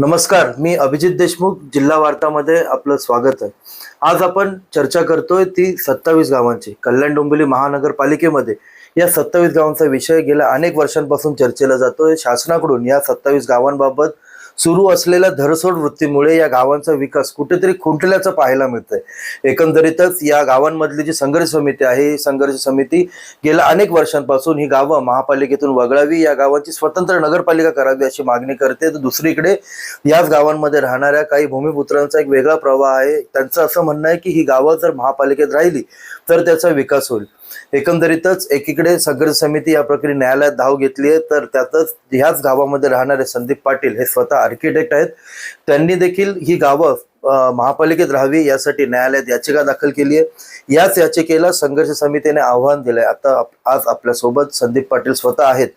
नमस्कार मी अभिजित देशमुख जिल्हा वार्तामध्ये आपलं स्वागत आहे. आज आपण चर्चा करतोय ती सत्तावीस गावांची. कल्याण डोंबिवली महानगरपालिकेमध्ये या सत्तावीस गावांचा विषय गेल्या अनेक वर्षांपासून चर्चेला जातोय. शासनाकडून या सत्तावीस गावांबाबत सुरू असलेल्या धरसोड वृत्तीमुळे या गावांचा विकास कुठेतरी खुंटल्याचं पाहायला मिळतंय. एकंदरीतच या गावांमधली जी संघर्ष समिती आहे ही संघर्ष समिती गेल्या अनेक वर्षांपासून ही गावं महापालिकेतून वगळावी या गावांची स्वतंत्र नगरपालिका करावी अशी मागणी करते. तर दुसरीकडे याच गावांमध्ये राहणाऱ्या काही भूमिपुत्रांचा एक वेगळा प्रवाह आहे. त्यांचं असं म्हणणं आहे की ही गावं जर महापालिकेत राहिली तर त्याचा विकास होईल. एकंदरीतच एकीकडे संघर्ष समिती या प्रकरणी न्यायालयात धाव घेतली आहे तर त्यातच ह्याच गावामध्ये राहणारे संदीप पाटील हे स्वतः आर्किटेक्ट आहेत. त्यांनी देखील ही गावं महापालिकेत राहावी यासाठी न्यायालयात याचिका दाखल केली आहे. याच याचिकेला संघर्ष समितीने आव्हान दिलंय. आता आज आपल्यासोबत संदीप पाटील स्वतः आहेत.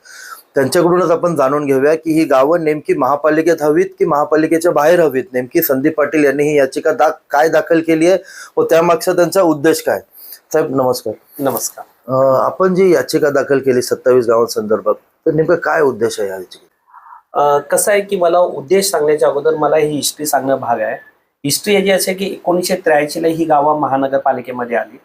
त्यांच्याकडूनच आपण जाणून घेऊया की ही गावं नेमकी महापालिकेत हवीत की महापालिकेच्या बाहेर हवीत? नेमकी संदीप पाटील यांनी ही याचिका दा काय दाखल केली आहे व त्यामागचा त्यांचा उद्देश काय? साहेब नमस्कार. नमस्कार. अं, आपण जी याचिका दाखल केली सत्तावीस गावांसंदर्भात तर नेमका काय उद्देश आहे या अ, कसं आहे की मला उद्देश सांगण्याच्या अगोदर मला ही हिस्ट्री सांगणं भाग आहे. हिस्ट्री याची अशी आहे की एकोणीसशे त्र्याऐंशीला ही गावं महानगरपालिकेमध्ये आली.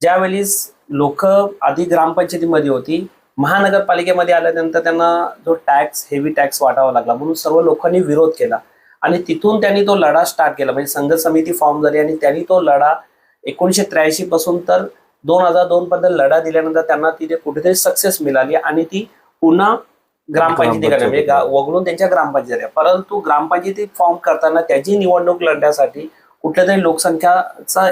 ज्यावेळेस लोक आधी ग्रामपंचायतीमध्ये होती महानगरपालिकेमध्ये आल्यानंतर त्यांना जो टॅक्स हेवी टॅक्स वाटावा लागला म्हणून सर्व लोकांनी विरोध केला. आणि तिथून त्यांनी तो लढा स्टार्ट केला म्हणजे संघ समिती फॉर्म झाली आणि त्यांनी तो लढा एकोणीसशे त्र्याऐंशी पासून तर दोन हजार दोन पर्यंत लढा दिल्यानंतर त्यांना तिथे कुठेतरी सक्सेस मिळाली आणि ती पुन्हा ग्रामपंचायतीकडे म्हणजे वगळून त्यांच्या ग्रामपंचायती. परंतु ग्रामपंचायती फॉर्म करताना त्याची निवडणूक लढण्यासाठी कुठल्या तरी लोकसंख्याचा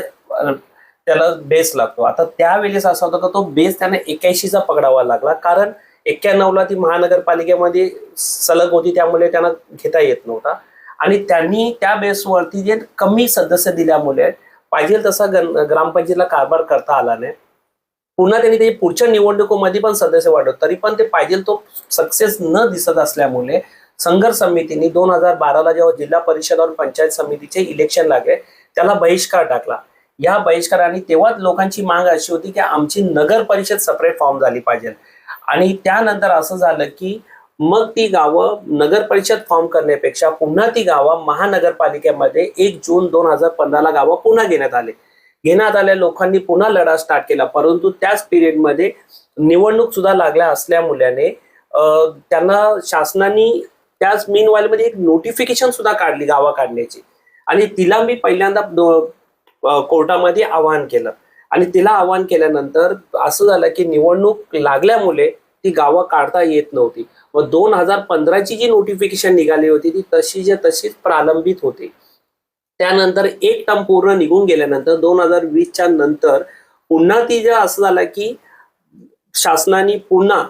त्याला बेस लागतो. आता त्यावेळेस असा होता का तो बेस त्यांना एक्याऐंशीचा पकडावा लागला. कारण एक्क्याण्णवला ती महानगरपालिकेमध्ये सलग होती त्यामुळे त्यांना घेता येत नव्हता. आणि त्यांनी त्या बेसवरती जे कमी सदस्य दिल्यामुळे पाहिजे तसा ग्रामपंचायतीला कारभार करता आला नाही. पुन्हा त्यांनी ते पुढच्या निवडणुकीमध्ये पण सदस्य वाढवत तरी पण ते पाहिजे तो सक्सेस न दिसत असल्यामुळे संघर्ष समितीने दोन हजार बाराला जेव्हा जिल्हा परिषद और पंचायत समितीचे इलेक्शन लागले त्याला बहिष्कार टाकला. या बहिष्काराने तेव्हाच लोकांची माग अशी होती की आमची नगर परिषद सेपरेट फॉर्म झाली पाहिजे आणि त्यानंतर असं झालं की मग ती गावं नगर परिषद फॉर्म करण्यापेक्षा पुन्हा ती गावं महानगरपालिकेमध्ये एक जून दोन हजार पंधराला गावं पुन्हा घेण्यात आले. घेण्यात आल्या लोकांनी पुन्हा लढा स्टार्ट केला. परंतु त्याच पिरियडमध्ये निवडणूक सुद्धा लागल्या असल्यामुळे त्यांना शासनाने त्याच मीनवाईलमध्ये मध्ये एक नोटिफिकेशन सुद्धा काढली गावा काढण्याची. आणि तिला मी पहिल्यांदा कोर्टामध्ये आवाहन केलं. आणि तिला आवाहन केल्यानंतर असं झालं की निवडणूक लागल्यामुळे ती गावं काढता येत नव्हती. व दोन हजार पंधराची जी नोटिफिकेशन निघाली होती ती तशीच्या तशीच प्रालंबित होती. त्यानंतर एक टर्म पूर्ण निघून गेल्यानंतर दोन हजार वीसच्या नंतर पुन्हा ती जे असं झालं की शासनाने पुन्हा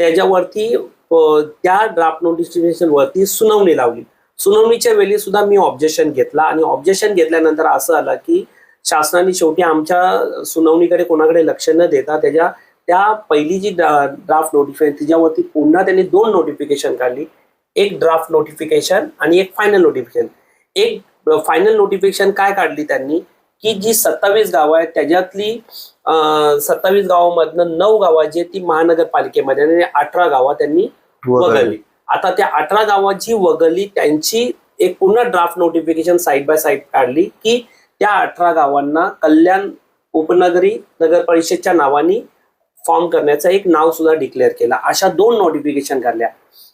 त्याच्यावरती त्या ड्राफ्ट नोटिफिकेशनवरती सुनावणी लावली. सुनावणीच्या वेळी सुद्धा मी ऑब्जेक्शन घेतला आणि ऑब्जेक्शन घेतल्यानंतर असं आलं की शासनाने शेवटी आमच्या सुनावणीकडे कोणाकडे लक्ष न देता त्याच्या त्या पहिली जी ड्राफ्ट नोटिफिकेशन तिच्यावरती पुन्हा त्यांनी दोन नोटिफिकेशन काढली. एक ड्राफ्ट नोटिफिकेशन आणि एक फायनल नोटिफिकेशन एक फायनल नोटिफिकेशन काय काढली त्यांनी? की जी सत्तावीस गावं आहेत त्याच्यातली सत्तावीस गावामधनं नऊ गावं जी ती महानगरपालिकेमध्ये आणि अठरा गावं त्यांनी वगळली. आता त्या अठरा गावाची वगळली त्यांची एक पुन्हा draft notification side by side काढली की त्या अठरा गावांना कल्याण उपनगरी नगर परिषदच्या नावाने फॉर्म करण्याचं एक नाव सुद्धा डिक्लेअर केला. अशा दोन नोटिफिकेशन काढल्या.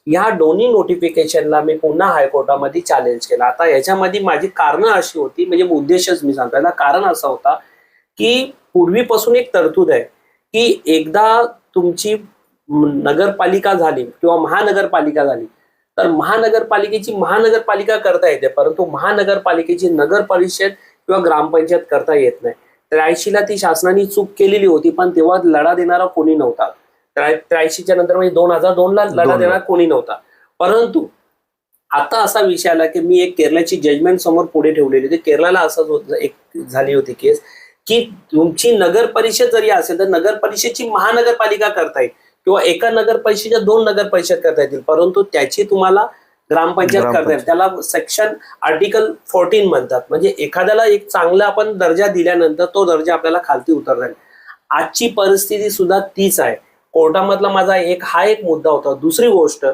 या दोन्ही नोटिफिकेशनला मी पुन्हा हायकोर्टामध्ये चॅलेंज केला. आता याच्यामध्ये माझी कारणं अशी होती म्हणजे उद्देशच मी सांगतो याला कारण असा होता की पूर्वीपासून एक तरतूद आहे की एकदा तुमची नगरपालिका झाली किंवा महानगरपालिका झाली तर महानगरपालिकेची महानगरपालिका करता येते परंतु महानगरपालिकेची नगर परिषद किंवा ग्रामपंचायत करता येत नाही. त्र्याऐंशीला ती शासनाने चूक केलेली होती पण तेव्हा लढा देणारा कोणी नव्हता. त्र्या- त्र्याऐंशीच्या नंतर म्हणजे दोन हजार दोन ला लढा. देणारा कोणी नव्हता. परंतु आता असा विषय आला की मी एक केरळची जजमेंट समोर पुढे ठेवलेली होती. केरळाला असंच एक झाली होती केस की तुमची नगर परिषद जरी असेल तर नगर परिषदची महानगरपालिका करता येईल. किंवा एका नगर परिषदेच्या दोन नगर परिषद करता येतील. परंतु त्याची तुम्हाला ग्रामपंचायत करता. येईल. त्याला सेक्शन आर्टिकल फोर्टीन म्हणतात. म्हणजे एखाद्याला एक चांगला आपण दर्जा दिल्यानंतर तो दर्जा आपल्याला खालती उतरता येईल. आजची परिस्थिती सुद्धा तीच आहे. कोर्टामधला माझा एक हा एक मुद्दा होता. दुसरी गोष्ट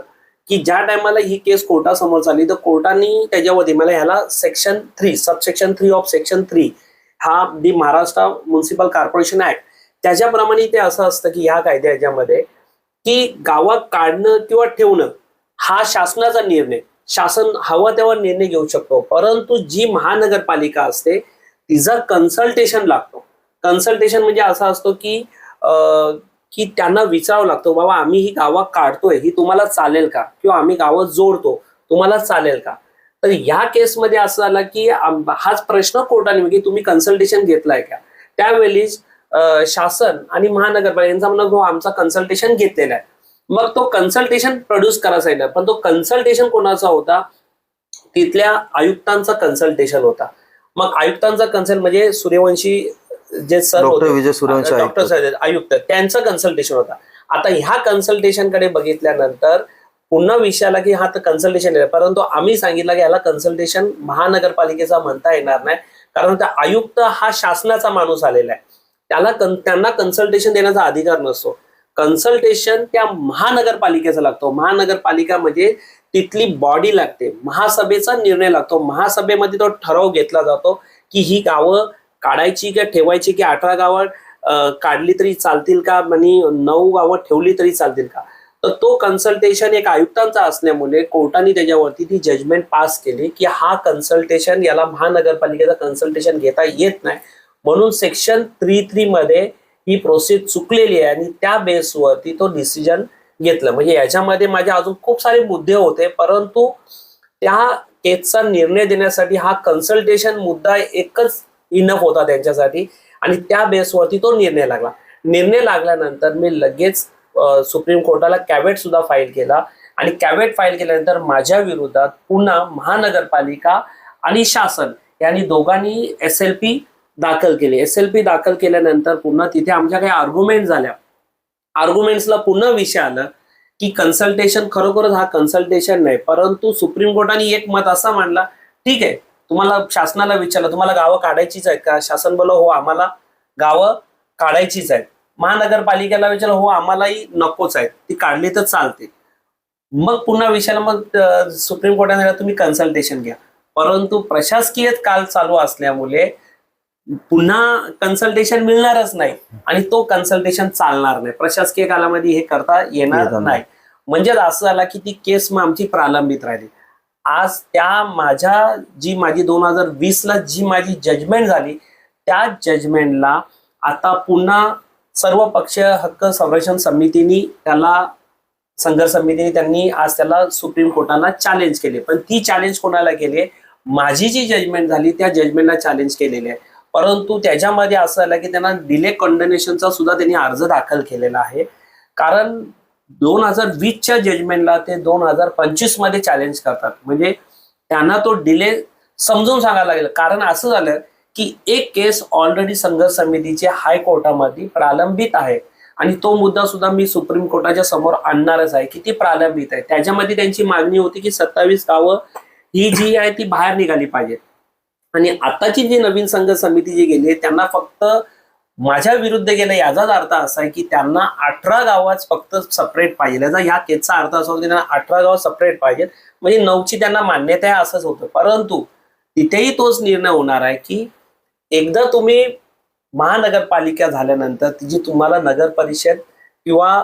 की ज्या टायमाला ही केस कोर्टासमोर चालली तर कोर्टाने त्याच्यावरती मला ह्याला section three subsection three of section three हा the Maharashtra municipal corporation act त्याच्याप्रमाणे ते असं असतं की ह्या कायद्याच्यामध्ये की गावात काढणं किंवा ठेवणं हा शासनाचा निर्णय. शासन हवा तेव्हा निर्णय घेऊ शकतो. परंतु जी महानगरपालिका असते तिचा कन्सल्टेशन लागतो. कन्सल्टेशन म्हणजे असा असतो की की त्यांना विचारावं लागतो बाबा आम्ही ही गावं काढतोय ही तुम्हाला चालेल का? किंवा आम्ही गावं जोडतो तुम्हाला चालेल का? तर ह्या केसमध्ये असं झालं की हाच प्रश्न कोर्टाने की तुम्ही कन्सल्टेशन घेतलाय का? त्यावेळीच शासन आणि महानगरपालिका यांचा म्हणणं आमचा कन्सल्टेशन घेतलेला आहे. मग तो कन्सल्टेशन प्रोड्यूस करायचा पण तो कन्सल्टेशन कोणाचा होता? तिथल्या आयुक्तांचा कन्सल्टेशन होता. मग आयुक्तांचा कन्सल्ट म्हणजे सूर्यवंशी जे sir doctor Vijay Suryavanshi doctor आयुक्त. त्यांचं कन्सल्टेशन होता. आता ह्या कन्सल्टेशनकडे बघितल्यानंतर पुन्हा विषयाला की हा तर कन्सल्टेशन आहे. परंतु आम्ही सांगितलं की याला कन्सल्टेशन महानगरपालिकेचा म्हणता येणार नाही. कारण त्या आयुक्त हा शासनाचा माणूस आलेला आहे. त्याला कन- त्यांना कन्सल्टेशन देण्याचा अधिकार नसतो. कन्सल्टेशन त्या महानगरपालिकेचा लागतो. महानगरपालिका म्हणजे तिथली बॉडी लागते. महासभेचा निर्णय लागतो. महासभेमध्ये तो ठराव घेतला जातो की ही गावं काढायची का ठेवायची की अठरा गावं काढली तरी चालतील का? आणि नऊ गावं ठेवली तरी चालतील का? तर तो कन्सल्टेशन एक आयुक्तांचा असल्यामुळे कोर्टाने त्याच्यावरती ती जजमेंट पास केली की हा कन्सल्टेशन याला महानगरपालिकेचा कन्सल्टेशन घेता येत नाही. म्हणून सेक्शन थ्री थ्री मध्ये ही प्रोसेस चुकलेली आहे आणि त्या बेसवरती तो डिसिजन घेतलं. म्हणजे याच्यामध्ये माझे अजून खूप सारे मुद्दे होते परंतु त्या केसचा निर्णय देण्यासाठी हा कन्सल्टेशन मुद्दा एकच इनफ होता त्यांच्यासाठी आणि त्या बेसवरती तो निर्णय लागला. निर्णय लागल्यानंतर मी लगेच सुप्रीम कोर्टाला कॅवेट सुद्धा फाईल केला आणि कॅवेट फाईल केल्यानंतर माझ्या विरोधात पुन्हा महानगरपालिका आणि शासन यांनी दोघांनी एस एल पी दाखल केली. एस एल पी दाखल केल्यानंतर पुन्हा तिथे आमच्या काही आर्ग्युमेंट झाल्या आर्ग्युमेंट्सला पुन्हा विषय आलं की कन्सल्टेशन खरोखरच हा कन्सल्टेशन नाही. परंतु सुप्रीम कोर्टाने एक मत असा मांडला ठीक आहे तुम्हाला शासनाला विचारलं तुम्हाला गावं काढायचीच आहेत का? शासन बोल हो आम्हाला गावं काढायचीच आहेत. महानगरपालिकेला विचारलं हो आम्हालाही नकोच आहेत. ती काढली तर चालते. मग पुन्हा विषयाला मग सुप्रीम कोर्टाने तुम्ही कन्सल्टेशन घ्या. परंतु प्रशासकीय काल चालू असल्यामुळे पुन्हा कन्सल्टेशन मिळणारच नाही. आणि तो कन्सल्टेशन चालणार नाही. प्रशासकीय कालामध्ये हे करता येणार नाही. म्हणजे असं झाला की ती केस मग आमची प्रालंबित राहिली. आज त्या माझ्या जी माझी दोन हजार वीस ला जी माझी जजमेंट झाली त्या जजमेंटला आता पुन्हा सर्व पक्षीय हक्क संरक्षण समितीने त्याला संघर्ष समितीने त्यांनी आज त्याला सुप्रीम कोर्टाला चॅलेंज केले. पण ती चॅलेंज कोणाला केली? माझी जी जजमेंट झाली त्या जजमेंटला चॅलेंज केलेली आहे. परंतु त्याच्यामध्ये असं आलं की त्यांना डिले कंडनेशनचा सुद्धा त्यांनी अर्ज दाखल केलेला आहे. कारण दोन हजार वीसच्या जजमेंटला ते दोन हजार पंचवीसमध्ये चॅलेंज करतात. म्हणजे त्यांना तो डिले समजून सांगायला लागेल. कारण असं झालं की एक केस ऑलरेडी संघर्ष समितीच्या हायकोर्टामध्ये प्रालंबित आहे. आणि तो मुद्दा सुद्धा मी सुप्रीम कोर्टाच्या समोर आणणारच आहे की ती प्रालंबित आहे. त्याच्यामध्ये त्यांची मागणी होती की सत्तावीस गावं ही जी आहे ती बाहेर निघाली पाहिजेत. आणि आताची जी नवीन संघ समिती जी गेली आहे त्यांना फक्त माझ्या विरुद्ध गेलं याचाच अर्थ असा आहे की त्यांना अठरा गावात फक्त सेपरेट पाहिजे. याचा ह्या केसचा अर्थ असा होता की त्यांना अठरा गाव सेपरेट पाहिजे म्हणजे नऊची त्यांना मान्यता आहे असंच होतं. परंतु तिथेही तोच निर्णय होणार आहे की एकदा तुम्ही महानगरपालिका झाल्यानंतर तिची तुम्हाला नगर परिषद किंवा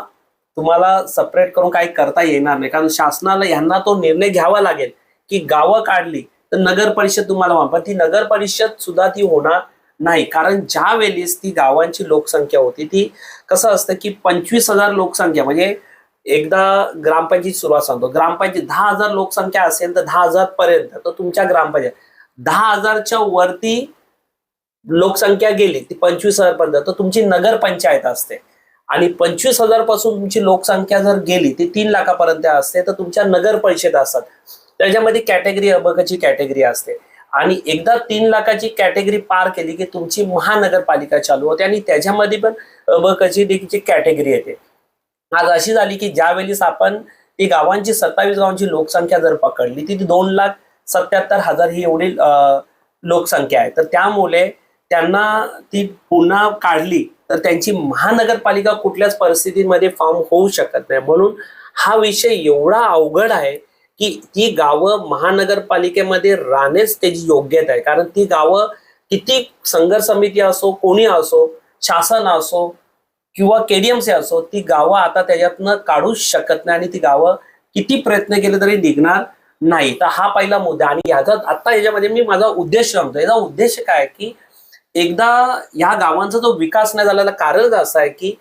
तुम्हाला सेपरेट करून काही करता येणार नाही. कारण शासनाला यांना तो निर्णय घ्यावा लागेल की गावं काढली तर नगर परिषद तुम्हाला व्हा. ती नगर परिषद सुद्धा ती होणार नाही. कारण ज्या वेळेस ती गावांची लोकसंख्या होती ती कसं असतं की पंचवीस हजार लोकसंख्या म्हणजे एकदा ग्रामपंचायत सुरुवात सांगतो. ग्रामपंचायत दहा हजार लोकसंख्या असेल तर दहा हजार पर्यंत तर तुमच्या ग्रामपंचायत दहा हजारच्या वरती लोकसंख्या गेली ती पंचवीस हजार पर्यंत तर तुमची नगर पंचायत असते. आणि पंचवीस हजारपासून तुमची लोकसंख्या जर गेली ती तीन लाखापर्यंत असते तर तुमच्या नगर परिषद असतात. त्याच्यामध्ये कॅटेगरी अबकाची कॅटेगरी असते. आणि एकदा तीन लाखाची कॅटेगरी पार केली की तुमची महानगरपालिका चालू होते आणि त्याच्यामध्ये पण अबकाची देखील कॅटेगरी येते. आज अशी झाली की ज्या वेळेस आपण ती गावांची सत्तावीस गावांची लोकसंख्या जर पकडली ती दोन लाख सत्याहत्तर हजार ही एवढी लोकसंख्या आहे. तर त्यामुळे त्यांना ती पुन्हा काढली तर त्यांची महानगरपालिका कुठल्याच परिस्थितीमध्ये फॉर्म होऊ शकत नाही. म्हणून हा विषय एवढा अवघड आहे की ती गावं महानगरपालिकेमध्ये राहणेच त्याची योग्यता आहे कारण ती गावं किती संघर्ष समिती असो कोणी असो शासन असो किंवा केडीएमसी असो ती गावं आता त्याच्यातनं काढूच शकत नाही आणि ती गावं किती प्रयत्न केले तरी निघणार नाही. तर हा पहिला मुद्दा. आणि ह्याचा आता याच्यामध्ये मी माझा उद्देश सांगतो. याचा उद्देश काय की एकदा ह्या गावांचा जो विकास नाही झालेला कारण असं आहे की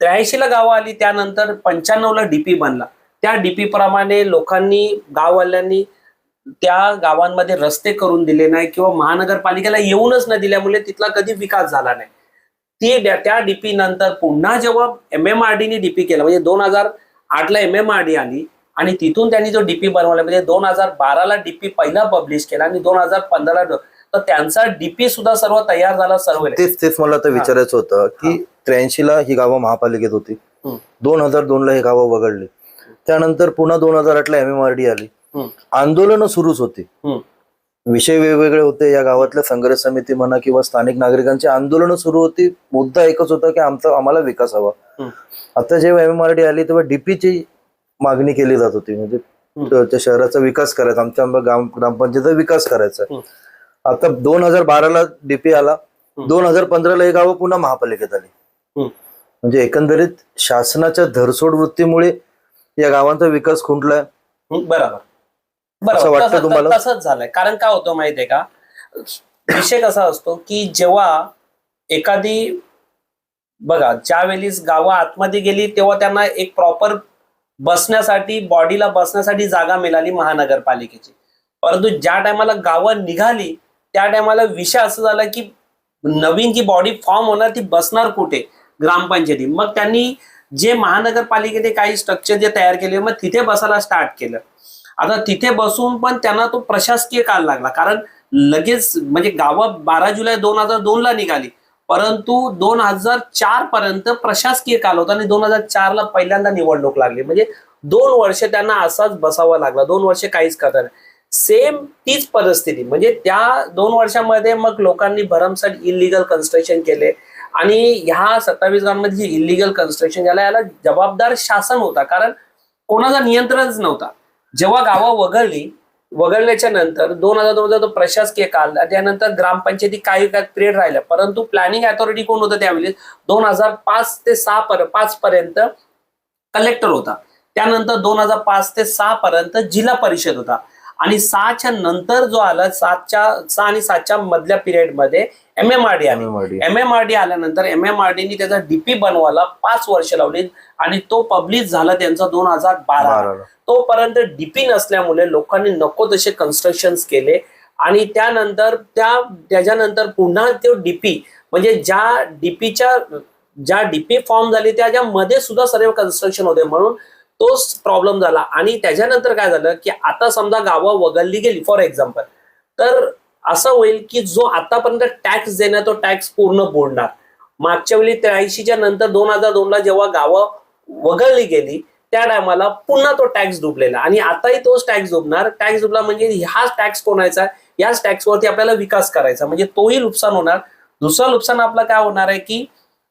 त्र्याऐंशीला गावं आली त्यानंतर पंच्याण्णवला डीपी बनला. त्या डीपी प्रमाणे लोकांनी गाववाल्यांनी त्या गावांमध्ये रस्ते करून दिले नाही किंवा महानगरपालिकेला येऊनच न दिल्यामुळे तिथला कधी विकास झाला नाही. ती त्या डीपी नंतर पुन्हा जेव्हा एम एम आर डीने डीपी केलं म्हणजे दोन हजार आठला एम एम आर डी आली आणि तिथून त्यांनी जो डीपी बनवला म्हणजे दोन हजार बाराला डीपी पहिला पब्लिश केला आणि दोन हजार पंधराला तर त्यांचा डीपी सुद्धा सर्व तयार झाला सर्व तेच तेच मला आता विचारायचं होतं की त्र्याऐंशी ला ही गावं महापालिकेत होती. दोन हजार दोन ला ही गावं वगळली. त्यानंतर पुन्हा दोन हजार आठ ला एम एम आर डी आली. आंदोलनं सुरूच होती. विषय वेगवेगळे होते या गावातल्या संघर्ष समिती म्हणा किंवा स्थानिक नागरिकांची आंदोलनं सुरू होती मुद्दा एकच होता की आमचा आम्हाला विकास हवा. आता जेव्हा एम एम आर डी आली तेव्हा डीपीची मागणी केली जात होती म्हणजे. त्या शहराचा विकास करायचा आमच्या ग्राम ग्रामपंचायतीचा विकास करायचा. आता दोन हजार बाराला डीपी आला दोन हजार पंधराला ही गावं पुन्हा महापालिकेत आली. म्हणजे एकंदरीत शासनाच्या धरसोड वृत्तीमुळे या गावांचा विकास खुंटलाय बरोबर. असं वाटतं तसं- तुम्हाला? तसंच झालंय. कारण काय होतं माहितीये का? विषय कसा असतो की जेव्हा एखादी बघा ज्या वेळेस गावं आतमध्ये गेली तेव्हा त्यांना एक प्रॉपर बसण्यासाठी बॉडीला बसण्यासाठी जागा मिळाली महानगरपालिकेची. परंतु ज्या टायमाला गावं निघाली त्या टायमाला विषय असं झाला की नवीन जी बॉडी फॉर्म होणार ती बसणार कुठे? ग्रामपंचायती. मग त्यांनी जे महानगरपालिकेने काही स्ट्रक्चर जे तयार केले मग तिथे बसायला स्टार्ट केलं. आता तिथे बसून पण त्यांना तो प्रशासकीय काल लागला. कारण लगेच म्हणजे गावं बारा जुलै दोन हजार दोन ला निघाली. परंतु दोन हजार चार पर्यंत प्रशासकीय काल होता आणि दोन हजार चार ला पहिल्यांदा निवडणूक लागली. म्हणजे दोन वर्ष त्यांना असाच बसावा लागला. दोन वर्ष काहीच करता नाही. सेम तीच परिस्थिती. म्हणजे त्या दोन वर्षामध्ये मग लोकांनी भरमसाठ इलिगल कन्स्ट्रक्शन केले. आणि ह्या सत्तावीस गावांमध्ये जे इलिगल कन्स्ट्रक्शन झालं याला जबाबदार शासन होता. कारण कोणाचा नियंत्रणच नव्हता. जेव्हा गावं वगळली वगळल्याच्या नंतर दोन हजार दोन हजार तो प्रशासकीय काल त्यानंतर ग्रामपंचायती काही काय पिरियड राहिल्या. परंतु प्लॅनिंग अथॉरिटी कोण होतं त्यावेळी? दोन हजार पाच ते सहा पर पाच पर्यंत कलेक्टर होता. त्यानंतर दोन हजार पाच ते सहा पर्यंत जिल्हा परिषद होता. आणि सहाच्या नंतर जो आला सातच्या सहा आणि सातच्या मधल्या पिरियडमध्ये एम एम आर डी आली. एम एम आर डी आल्यानंतर एम एम आर डीनी त्याचा डीपी बनवायला पाच वर्ष लावली आणि तो पब्लिश झाला त्यांचा दोन हजार बारा. तोपर्यंत डीपी नसल्यामुळे लोकांनी नको तसे कन्स्ट्रक्शन केले आणि त्यानंतर त्या त्याच्यानंतर पुन्हा तो डीपी म्हणजे ज्या डीपीच्या ज्या डीपी फॉर्म झाली त्याच्यामध्ये सुद्धा सर्व कन्स्ट्रक्शन होते म्हणून तोच प्रॉब्लेम झाला. आणि त्याच्यानंतर काय झालं की आता समजा गावं वगळली गेली फॉर एक्झाम्पल तर असं होईल की जो आतापर्यंत टॅक्स देणार तो टॅक्स पूर्ण बोलणार मागच्या वेळी त्र्याऐंशीच्या नंतर दोन हजार दोनला जेव्हा गावं वगळली गेली त्या टायमाला पुन्हा तो टॅक्स डुबलेला. आणि आताही तोच टॅक्स डुबणार. टॅक्स डुबला म्हणजे हाच टॅक्स कोणायचा याच टॅक्सवरती आपल्याला विकास करायचा. म्हणजे तोही नुकसान होणार. दुसरं नुकसान आपलं काय होणार आहे की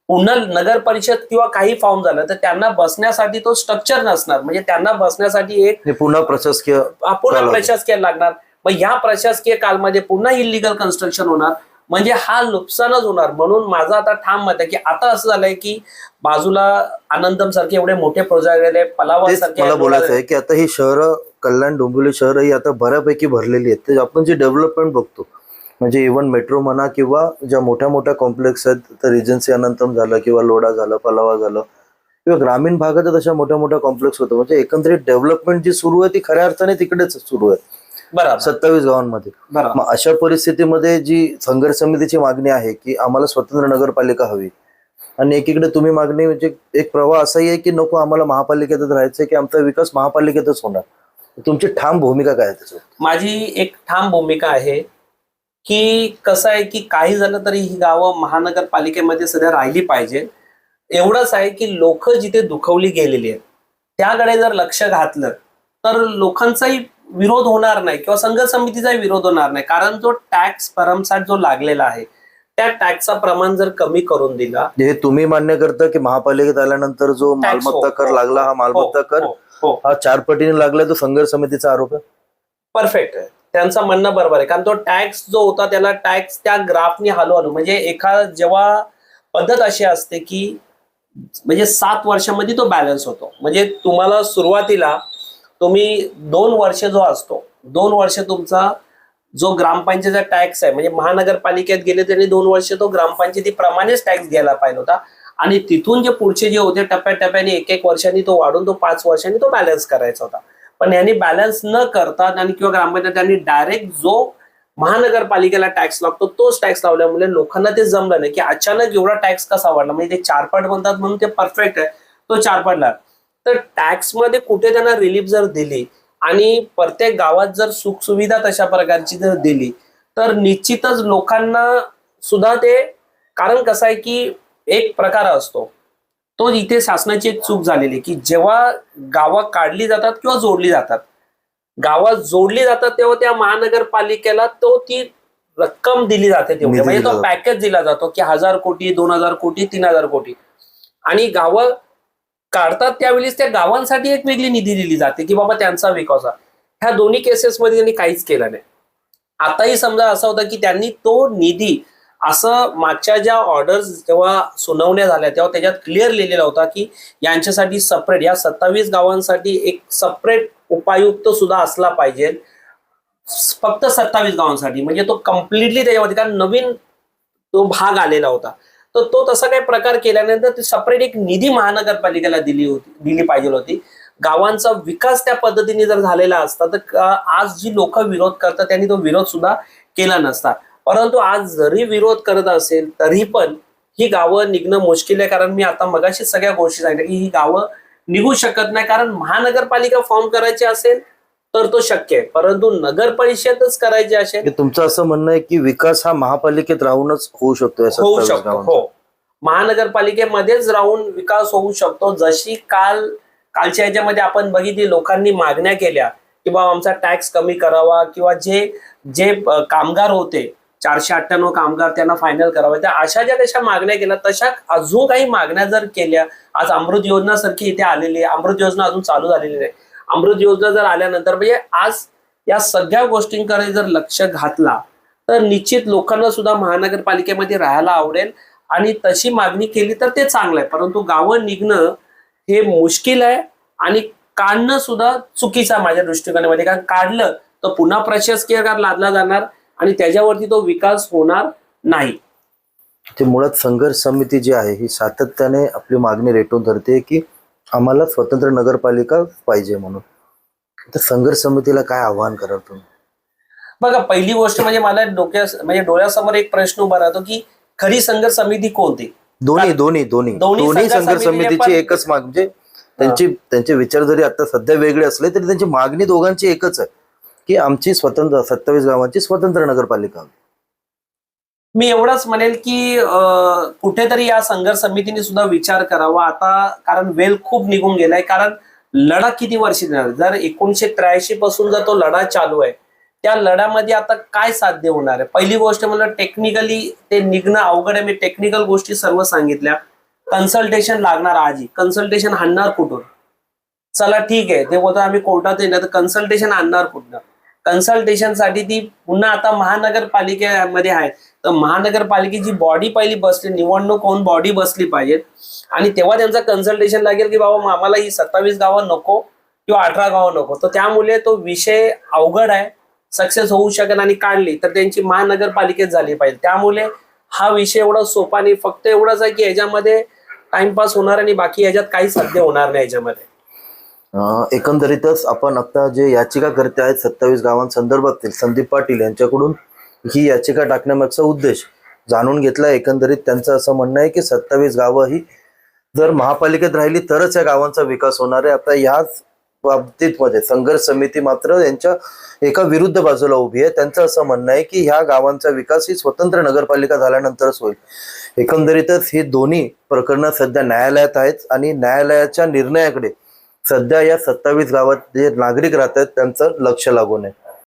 पुन्हा नगर परिषद किंवा काही फॉर्म झालं तर त्यांना बसण्यासाठी तो स्ट्रक्चर नसणार. म्हणजे त्यांना बसण्यासाठी एक पुन्हा प्रशासकीय पुन्हा. प्रशासकीय लागणार. मग ह्या प्रशासकीय कालमध्ये पुन्हा इलिगल कन्स्ट्रक्शन होणार. म्हणजे हा नुकसानच होणार. म्हणून माझं आता ठाम मत आहे की आता असं झालंय की बाजूला आनंदम सारखे एवढे मोठे प्रोजेक्ट पलावा मला बोलायचं आहे की आता ही शहरं कल्याण डोंबिवली शहरं ही आता बऱ्यापैकी भरलेली आहेत. आपण जे डेव्हलपमेंट बघतो म्हणजे इव्हन मेट्रो म्हणा किंवा ज्या मोठ्या मोठ्या कॉम्प्लेक्स आहेत तर रिजन्सी अनंतम झालं किंवा लोढा झालं पलावा झालं किंवा ग्रामीण भागातच अशा मोठ्या मोठ्या कॉम्प्लेक्स होतं. म्हणजे एकंदरीत डेव्हलपमेंट जी सुरू आहे ती खऱ्या अर्थाने तिकडेच सुरू आहे. बरोबर. सत्तावीस गावांमध्ये. मग अशा परिस्थितीमध्ये जी संघर्ष समितीची मागणी आहे की आम्हाला स्वतंत्र नगरपालिका हवी. आणि एकीकडे तुम्ही मागणी म्हणजे एक प्रवाह असाही आहे की नको आम्हाला महापालिकेतच राहायचंय की आमचा विकास महापालिकेतच होणार. तुमची ठाम भूमिका काय आहे त्याच्यावर? माझी एक ठाम भूमिका आहे की कसं आहे की काही झालं तरी ही गावं महानगरपालिकेमध्ये सध्या राहिली पाहिजे. एवढंच आहे की लोक जिथे दुखवली गेलेली आहेत त्याकडे जर लक्ष घातलं तर लोकांचाही विरोध होणार नाही किंवा संघ समितीचाही विरोध होणार नाही. कारण जो टॅक्स भरमसाठ जो लागलेला आहे त्या टॅक्सचा प्रमाण जर कमी करून दिला हे तुम्ही मान्य करता की महापालिकेत आल्यानंतर जो Tax हो, मालमत्ता कर हो, लागला हा मालमत्ता हो, कर हो. हो. हा चार पटीने लागला तो संघर्ष समितीचा आरोप आहे? परफेक्ट आहे. त्यांचं म्हणणं बरोबर आहे. कारण तो टॅक्स जो होता त्याला टॅक्स त्या ग्राफनी हलवलं म्हणजे एका जेव्हा पद्धत अशी असते की म्हणजे सात वर्षामध्ये तो बॅलन्स होतो. म्हणजे तुम्हाला सुरुवातीला तुम्ही दोन वर्ष जो असतो दोन वर्ष तुमचा जो ग्रामपंचायतीचा टॅक्स आहे म्हणजे महानगरपालिकेत गेले त्यांनी दोन वर्ष तो ग्रामपंचायतीप्रमाणेच टॅक्स घ्यायला पाहिजे होता. आणि तिथून जे पुढचे जे होते टप्प्याटप्प्याने एक एक वर्षांनी तो वाढून तो पाच वर्षांनी तो बॅलन्स करायचा होता. पण यांनी बॅलन्स न करता आणि किंवा ग्रामपंचायत त्यांनी डायरेक्ट जो महानगरपालिकेला टॅक्स लागतो तोच टॅक्स लावल्यामुळे लोकांना ते जमलं नाही. की अचानक एवढा टॅक्स कसा वाढला? म्हणजे ते चारपट म्हणतात म्हणून ते परफेक्ट आहे. तो चारपटला तर टॅक्समध्ये कुठे त्यांना रिलीफ जर दिली आणि प्रत्येक गावात जर सुखसुविधा तशा प्रकारची जर दिली तर निश्चितच लोकांना सुद्धा ते कारण कसं आहे की एक प्रकार असतो. तो इथे शासनाची एक चूक झालेली की जेव्हा गावं काढली जातात किंवा जोडली जातात गावात जोडली जातात तेव्हा त्या महानगरपालिकेला तो ती रक्कम दिली जाते तेवढी म्हणजे तो. पॅकेज दिला जातो की हजार कोटी दोन हजार कोटी तीन हजार कोटी आणि गावं काढतात त्यावेळेस त्या गावांसाठी एक वेगळी निधी दिली जाते की बाबा त्यांचा विकास. ह्या दोन्ही केसेसमध्ये त्यांनी काहीच केलं नाही आताही समजा असं होतं की त्यांनी तो निधी असं मागच्या ज्या ऑर्डर्स जेव्हा सुनावण्या झाल्या तेव्हा त्याच्यात क्लिअर लिहिलेला होता की यांच्यासाठी सपरेट या सत्तावीस गावांसाठी एक सपरेट उपायुक्त सुद्धा असला पाहिजे. फक्त सत्तावीस गावांसाठी म्हणजे तो कम्प्लिटली त्याच्यामध्ये कारण नवीन तो भाग आलेला होता. तर तो तसा काही प्रकार केल्यानंतर ती सपरेट एक निधी महानगरपालिकेला दिली होती दिली पाहिजे होती. गावांचा विकास त्या पद्धतीने जर झालेला असता तर आज जी लोक विरोध करतात त्यांनी तो विरोध सुद्धा केला नसता. परंतु आज जरी विरोध करत असेल तरी पण ही गावं निघणं मुश्किल आहे. कारण मी आता मगाशी सगळ्या गोष्टी सांगितल्या की ही गावं निघू शकत नाही. कारण महानगरपालिका फॉर्म करायची असेल तर तो शक्य आहे. परंतु नगर परिषदच करायची असेल तुमचं असं म्हणणं आहे की विकास हा महापालिकेत राहूनच होऊ शकतो होऊ 27 शकतो. हो. महानगरपालिकेमध्येच राहून विकास होऊ शकतो. जशी काल कालच्या ह्याच्यामध्ये आपण बघितली लोकांनी मागण्या केल्या की बाबा आमचा टॅक्स कमी करावा किंवा जे जे कामगार होते चारशे अठ्ठ्याण्णव कामगार त्यांना फायनल करावे. त्या अशा ज्या कशा मागण्या केल्या तशा अजून काही मागण्या जर केल्या आज अमृत योजना सारखी इथे आलेली आहे. अमृत योजना अजून चालू झालेली नाही. अमृत योजना जर आल्यानंतर म्हणजे आज या सगळ्या गोष्टींकडे जर लक्ष घातला तर निश्चित लोकांना सुद्धा महानगरपालिकेमध्ये राहायला आवडेल. आणि तशी मागणी केली तर ते चांगलं आहे. परंतु गावं निघणं हे मुश्किल आहे आणि काढणं सुद्धा चुकीचं आहे माझ्या दृष्टिकोनामध्ये. कारण काढलं तर पुन्हा प्रशासकीय लादला जाणार. आणि त्याच्यावरती तो विकास होणार नाही. ते मुळात संघर्ष समिती जी आहे ही सातत्याने आपली मागणी रेटून धरते की आम्हाला स्वतंत्र नगरपालिका पाहिजे म्हणून. तर संघर्ष समितीला काय आव्हान कराल तुम्ही? बघा पहिली गोष्ट म्हणजे मला डोक्या म्हणजे डोळ्यासमोर एक प्रश्न उभा राहतो की खरी संघर्ष समिती कोणती दोन्ही दोन्ही दोन्ही. दोन्ही संघर्ष समितीची एकच माग म्हणजे त्यांची त्यांचे विचार जरी आता सध्या वेगळे असले तरी त्यांची मागणी दोघांची एकच आहे. की आमची स्वतंत्र सत्तावीस गावांची स्वतंत्र नगरपालिका हवी. मी एवढंच म्हणेल की कुठेतरी या संघर्ष समितीने सुद्धा विचार करावा. आता कारण वेल खूप निघून गेलाय. कारण लढा किती वर्ष देणार? जर एकोणीशे त्र्याऐंशी पासून जर तो लढा चालू आहे त्या लढ्यामध्ये आता काय साध्य होणार आहे? पहिली गोष्ट म्हणजे टेक्निकली ते निघणं अवघड आहे. मी टेक्निकल गोष्टी सर्व सांगितल्या. कन्सल्टेशन लागणार आजी कन्सल्टेशन आणणार कुठून? चला ठीक आहे. ते बोलतात आम्ही कोर्टात येणार. तर कन्सल्टेशन आणणार कुठनं? कन्सल्टेशनसाठी ती पुन्हा आता महानगरपालिकेमध्ये आहे. तर महानगरपालिकेची बॉडी पहिली बसली निवडणूक होऊन बॉडी बसली पाहिजे. आणि तेव्हा त्यांचं कन्सल्टेशन लागेल की बाबा आम्हाला ही सत्तावीस गावं नको किंवा अठरा गावं नको. तर त्यामुळे तो विषय अवघड आहे. सक्सेस होऊ शकेल आणि काढली तर त्यांची महानगरपालिकेत झाली पाहिजे. त्यामुळे हा विषय एवढा सोपा नाही फक्त एवढंच आहे की याच्यामध्ये टाइमपास होणार आणि बाकी याच्यात काही साध्य होणार नाही याच्यामध्ये. एकंदरीतच आपण आता जे याचिकाकर्ते आहेत सत्तावीस गावांसंदर्भातील संदीप पाटील यांच्याकडून ही याचिका टाकण्यामागचा उद्देश जाणून घेतला. एकंदरीत त्यांचं असं म्हणणं आहे की सत्तावीस गावं ही जर महापालिकेत राहिली तरच या गावांचा विकास होणार आहे. आता याच बाबतीत मध्ये संघर्ष समिती मात्र यांच्या एका विरुद्ध बाजूला उभी आहे. त्यांचं असं म्हणणं आहे की ह्या गावांचा विकास ही स्वतंत्र नगरपालिका झाल्यानंतरच होईल. एकंदरीतच ही दोन्ही प्रकरणं सध्या न्यायालयात आहेत आणि न्यायालयाच्या निर्णयाकडे सध्या या सत्तावीस गावात जे नागरिक राहतात त्यांचं लक्ष लागू नये